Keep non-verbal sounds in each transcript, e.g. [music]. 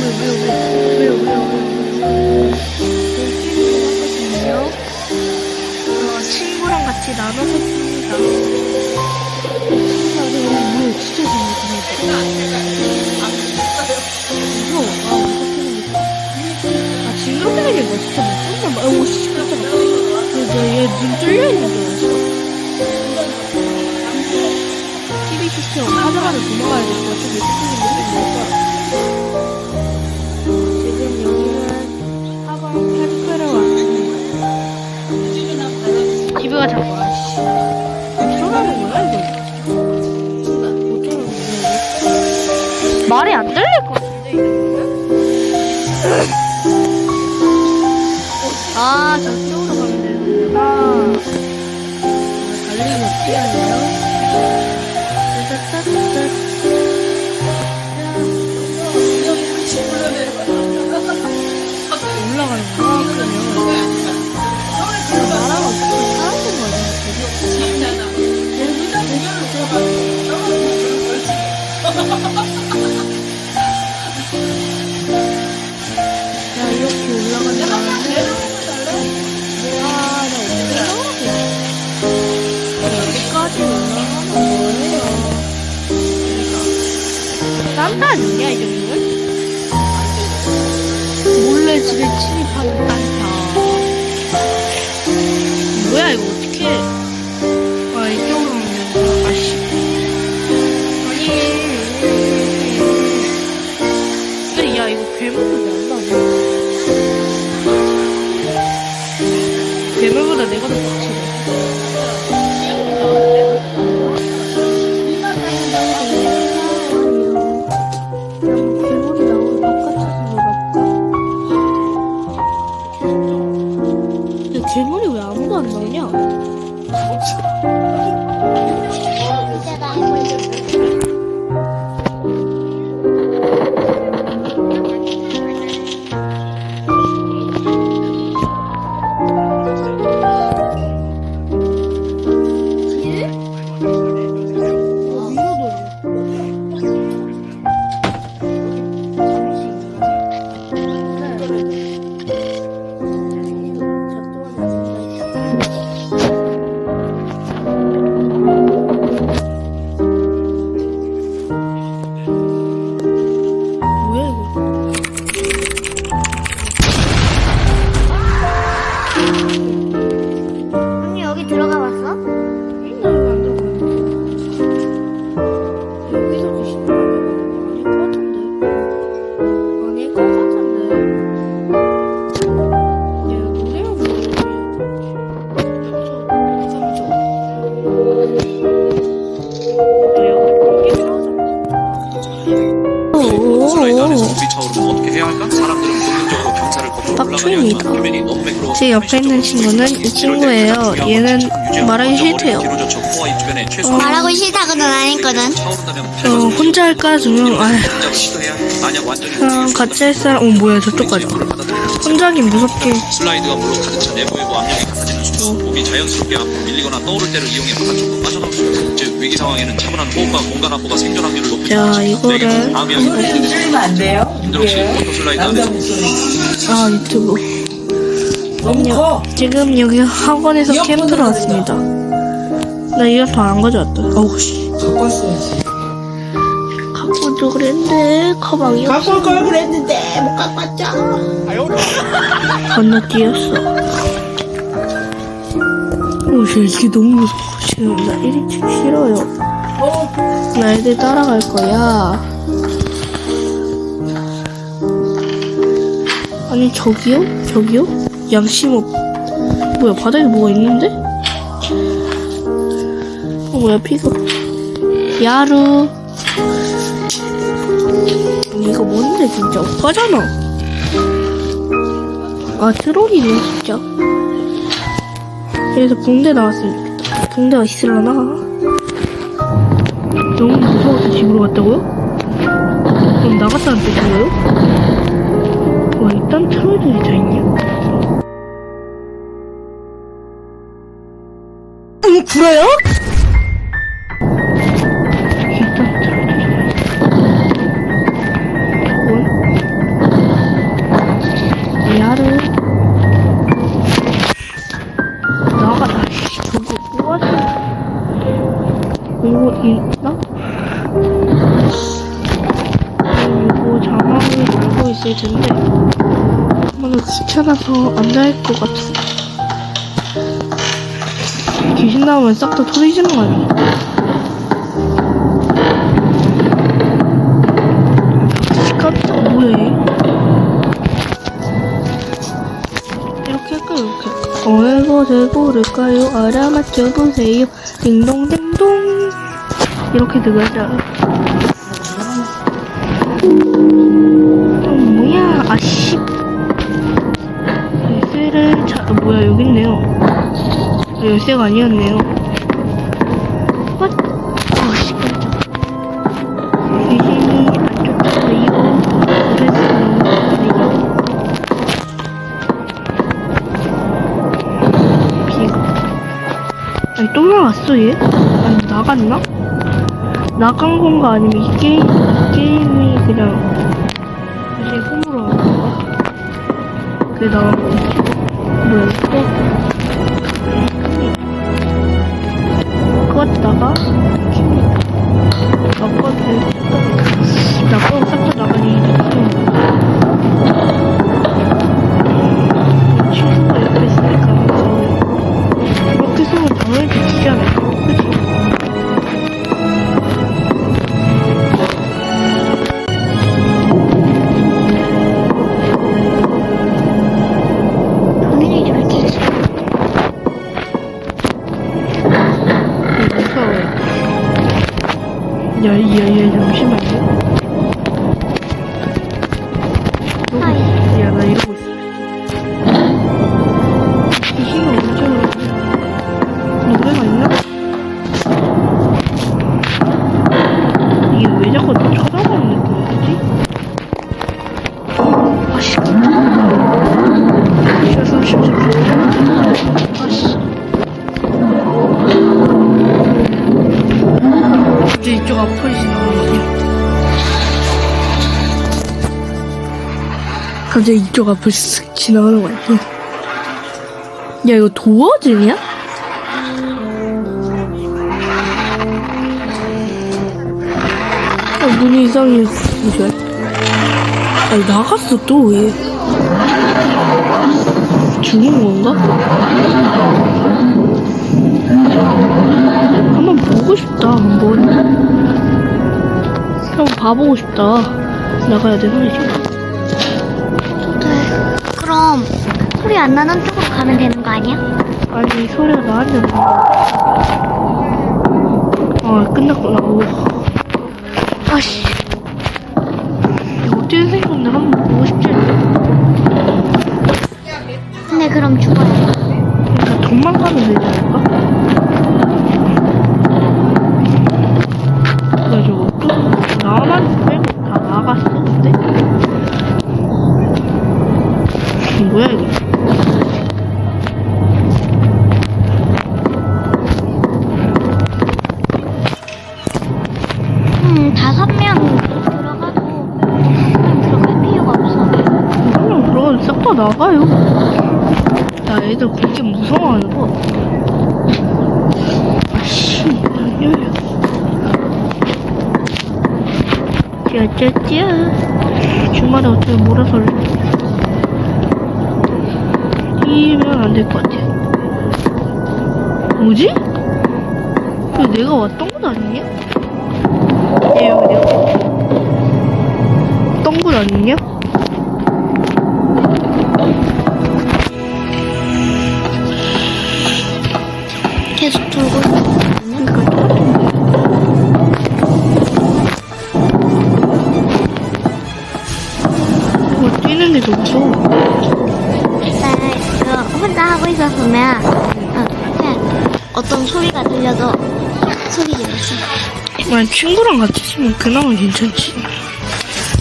왜요, 왜요, 왜요, 왜요? 어, 친구랑 같이 나눠서 씁니다. 아, 우리 물 진짜 무서워. 아, 아, 지금 이렇게 되는 거 진짜. 오, 씨, 깜짝이야. 얘눈 뚫려 있는 줄 알았어. TV 시스템 하자마자 도망가야 될것 같아. 달 몰래 집에 침입 근데 괴물이 왜 아무도 안 나오냐? 매끄러워 제 옆에 있는 친구는 이 친구예요. 얘는 말하기 싫대요. 어. 말하고 싫다 고는 안 했거든. 어, 혼자 할까? 두 명 아휴. 그냥 같이 할 사람, 어, 뭐야, 저쪽 가자. 혼자 하긴 무섭게. 슬라이드가 물로 가득 차 내부에 뭐 압력이 같아지는 순간 목이 자연스럽게 앞으로 밀리거나 떠오를 때를 이용해 바깥쪽으로 빠져나올 수 있어요. 즉 위기 상황에는 차분한 호흡과 공간 확보가 생존 확률을 높이지 자. 이거를- 다음이 아니라 들으면 안 돼요? 김도록 씨 포토 슬라이드 남자 안에서 목소리 아, 유튜브. 너무 커. 지금 여기 학원에서 캠프를 왔습니다. 나 이어폰 안 가져왔다. 어우, 씨. 갖고 왔어야지. 갖고 오죠 그랬는데, 가방이 갖고 올 걸 그랬는데 못 갖고 왔죠. 건너뛰었어. 오, 씨, 이게 너무 무서워. 지금 나 1인칭 싫어요. 나 애들 따라갈 거야. 아니, 저기요? 저기요? 양심 없. 뭐야, 바닥에 뭐가 있는데? 어, 뭐야, 피가. 야루. 아니, 이거 뭔데, 진짜. 오빠잖아. 아, 트롤이네, 진짜. 그래서 붕대 나왔으면 좋 붕대가 있으려나? 너무 무서워서 집으로 갔다고요? 그럼 나갔다는 뜻인가요? 와, 이딴 트롤들이 다 있냐? 응, 구라야? 될 텐데 뭔가 귀찮아서 앉아할 것 같아. 귀신 나오면 싹다 터지는 거 아니야? 깜짝 얘? 이렇게 할까 이렇게 어느 곳을 고를까요? 알아맞혀보세요 딩동댕동 이렇게 들어가자 아, 열쇠가 아니었네요 왓? 어씨 깜짝 귀신이 안 쫓아와요 그랬어요 비가 아니 또 나갔어 얘? 아니 나갔나? 나간 건가 아니면 이 게임, 이 게임이 그냥 이제 홈으로 한 건가? 그게 나간 건지 뭐야 이거? 껐다가 킵니다 나꺼도 나꺼도 싹다 나가니 갑자기 이쪽 앞을 쓱 지나가는 거 같아. 야, 이거 도어즈냐? 아, 눈이 이상해. 잠시만. 아니, 나갔어, 또 왜? 죽은 건가? 한번 보고 싶다, 한번. 한번 봐보고 싶다. 나가야 되나, 이제? 네. 그럼 소리 안 나는 쪽으로 가면 되는 거 아니야? 아니 소리가 나한테 나. 아 끝났구나. 오. 아씨. 어떻게 생겼는데 한번 보고 싶지 않냐? 근데 그럼 죽어요. 그러니까 도망가면 되지 않을까? 짜짜짜. 주말에 어떻게 몰아서 뛰면 안 될 것 같아. 뭐지? 이거 내가 왔던 곳 아니냐? 얘 여기냐? 왔던 곳 아니냐? 계속 돌고 나 이거 혼자 하고 있었으면 어, 그냥 어떤 소리가 들려도 소리 질렀어. 만약 친구랑 같이 있으면 그나마 괜찮지.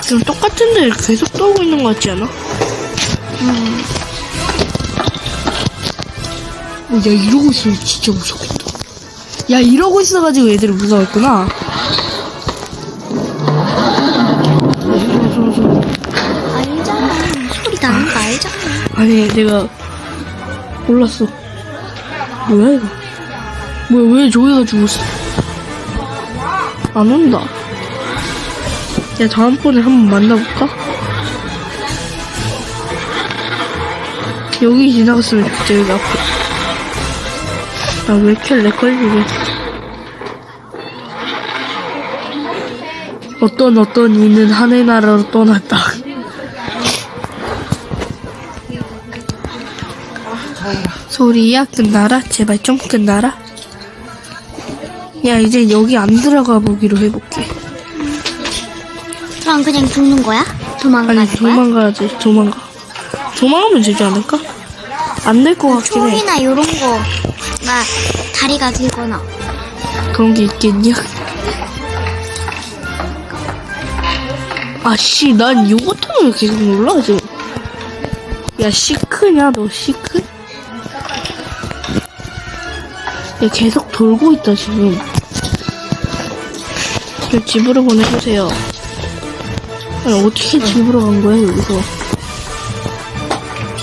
지금 똑같은 데를 계속 떠오고 있는 것 같지 않아? 음, 어, 야, 이러고 있으면 진짜 무섭겠다. 야, 이러고 있어가지고 애들이 무서웠구나. 알잖아. 아니, 내가 몰랐어. 뭐야, 이거? 뭐야, 왜 저기가 죽었어? 안 온다. 야, 다음번에 한번 만나볼까? 여기 지나갔으면 좋겠다, 여기 앞에. 나왜 이렇게 렉 걸리게. 어떤 어떤 이는 하늘 나라로 떠났다. 소리야 끝나라 제발 좀 끝나라 야 이제 여기 안 들어가 보기로 해볼게 그럼 그냥 죽는 거야? 아니 도망가는 거야? 도망가야지 도망가 도망가면 되지 않을까? 안 될 것 같긴 해 총이나 요런 거, 막 다리가 길거나. 그런 게 있겠냐? 아씨 난요 버튼을 계속 눌러 지금 야 시크냐 너 시크? 야 계속 돌고 있다 지금 저 집으로 보내주세요 아니 어떻게 집으로 간 거야 여기서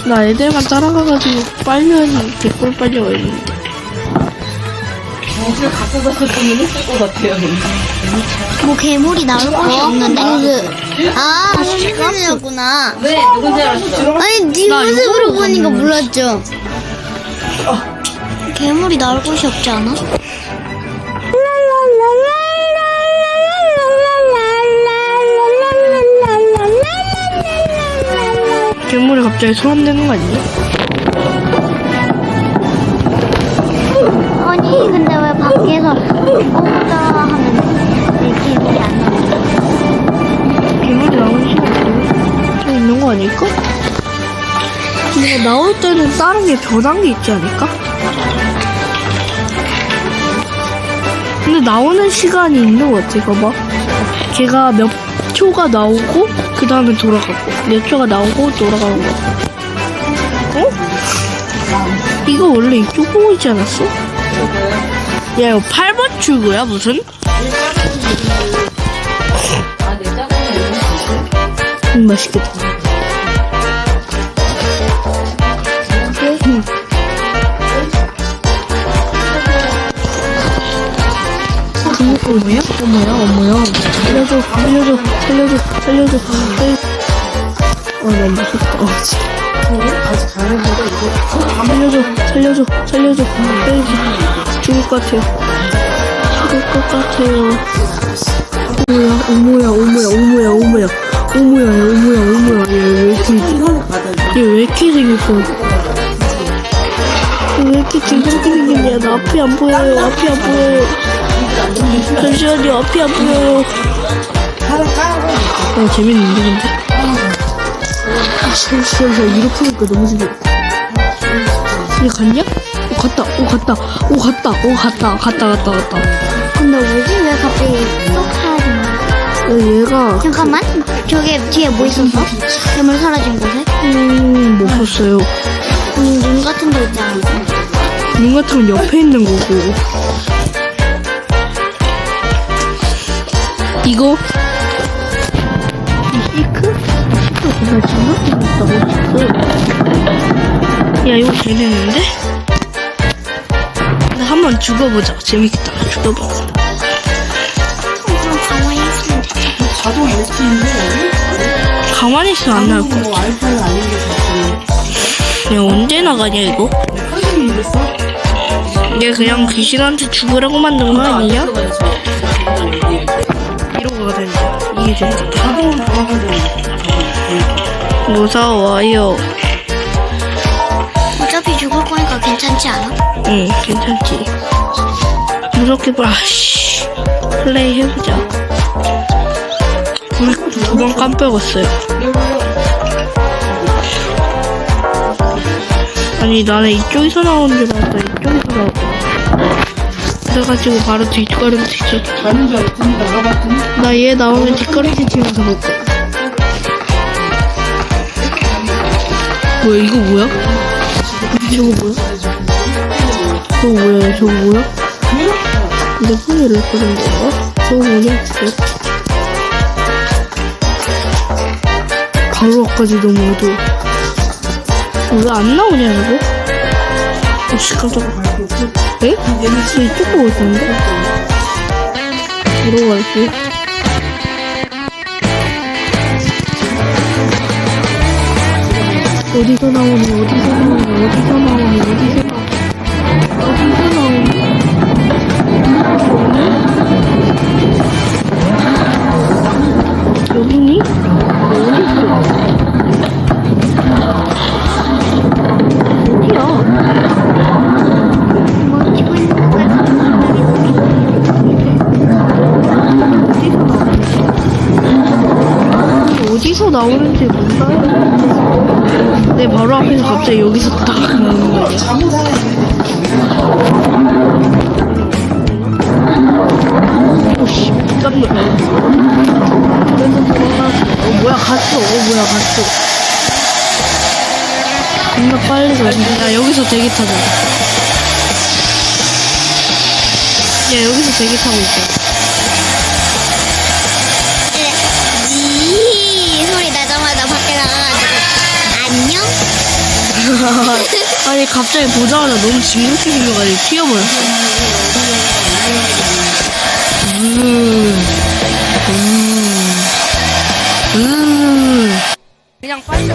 나 애들만 따라가가지고 빨리 하니 개꿀 빨리 와야 되는데 정신을 갖고 갔을 거면 했을 것 같아요. 뭐 괴물이 나올 곳이 없는데? 아, 시간이었구나. 네, 누군지 알았어. 아니, 네나 모습으로 보니까. 몰랐죠. 괴물이 나올 곳이 없지 않아? 괴물이 갑자기 소환되는 거 아니야? 아니, 근데 왜 밖에서 오자 하면 내 괴물이 안 나오지? 괴물이 나오는 시간 어디요? 저 있는 거 아닐까? 근데 나올 때는 다른 게 변한 게 있지 않을까? 근데 나오는 시간이 있는 것 같아, 봐봐. 걔가 몇 초가 나오고, 그 다음에 돌아가고, 몇 초가 나오고, 돌아가는 거. 어? 이거 원래 이쪽 보고 있지 않았어? 야, 이거 8번 출구야, 무슨? 음, 맛있겠다. 어머야? 어머야? 어머야? 살려줘, 살려줘, 살려줘, 살려줘. 어, 나 무섭다. 어, 진짜. 가는 거도 이거. 살려줘, 살려줘, 살려줘, 살려줘. 죽을 것 같아요. 죽을 것 같아요. 어머야, 어머야, 어머야, 어머야, 어머야. 어머야, 어머야, 어머야. 얘왜 이렇게, 이거는 받아. 얘왜 이렇게 생겼어? 왜 이렇게 길게 생겼냐? 나 앞이 안 보여요, 앞이 안 보여요. 잠시만요, 앞이 안 보여요. 하나 까고. 어, 재밌는데, 근데. 아, 진짜, 진짜, 이렇게 하니까 너무 재밌다. 얘 갔냐? 오, 갔다, 오, 갔다, 오, 갔다, 오, 갔다, 갔다, 갔다, 갔다. 근데 뭐지? 왜 갑자기 쏙 사라진 거야? 야, 얘가, 잠깐만. 저게 뒤에 뭐 있었어? 괴물 사라진 곳에? 음, 못 봤어요. 음, 눈 같은 거 있지 않았어? 눈 같은 건 옆에 있는 거고. 이거? 이 시크? 시크 정말 진짜 재밌다고 야, 이거 재밌는데? 근데 한번 죽어보자. 재밌겠다. 죽어보자. 자동 LTE인데, 가만히 있으면 안 나올? 거야. 뭐 와이파이 아닌 게 자꾸. 야, 언제 나가냐, 이거? 선생님 이랬어? 얘 그냥 귀신한테 죽으라고 만든 거 아니냐? 이게 재밌겠다. 자동 돌아가는 무서워요. 어차피 죽을 거니까 괜찮지 않아? 응, 괜찮지. 무섭게 봐. 씨. 플레이 해보자. 두번 깜빡였어요. 아니, 나는 이쪽에서 나오는 줄 알았다. 이쪽에서 나왔다. 그래가지고 바로 뒷걸음치 쳤 가는 줄 알았더니 나가봤더니 나얘 나오면 뒷걸음치 치면서 볼 거야. 뭐야, 이거 뭐야? 저거 뭐야? 저거 뭐야, 저거 뭐야? 내 폰이 왜 그런 거야? 저거 뭐냐. 바로 앞까지 너무 어두워. 왜 안 나오냐, 이거? 어씨, 깜짝아. 에? 진짜 이쪽 보고 있었는데? 들어갈게. 어디서 나오니 어디서 나오니 어디서 나오니 어디서 나오니 내 바로 앞에서 갑자기 여기서 딱 나오는 거야. 오씨, 깜짝 놀랐어. 그래서 돌아가서, 어, 뭐야, 갔어. 어, 뭐야, 갔어. 겁나 빨리 가네. 야, 여기서 대기 타자. 야, 여기서 대기 타고 있어. [laughs] 아니 갑자기 보자마자 너무 징그럽게 생겨가지고 튀어버렸어. 음, 음, 음. 그냥 빨리.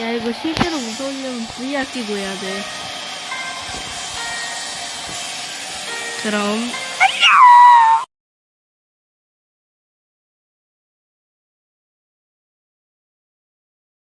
야 이거 실제로 무서우려면 VR 끼고 해야 돼. 그럼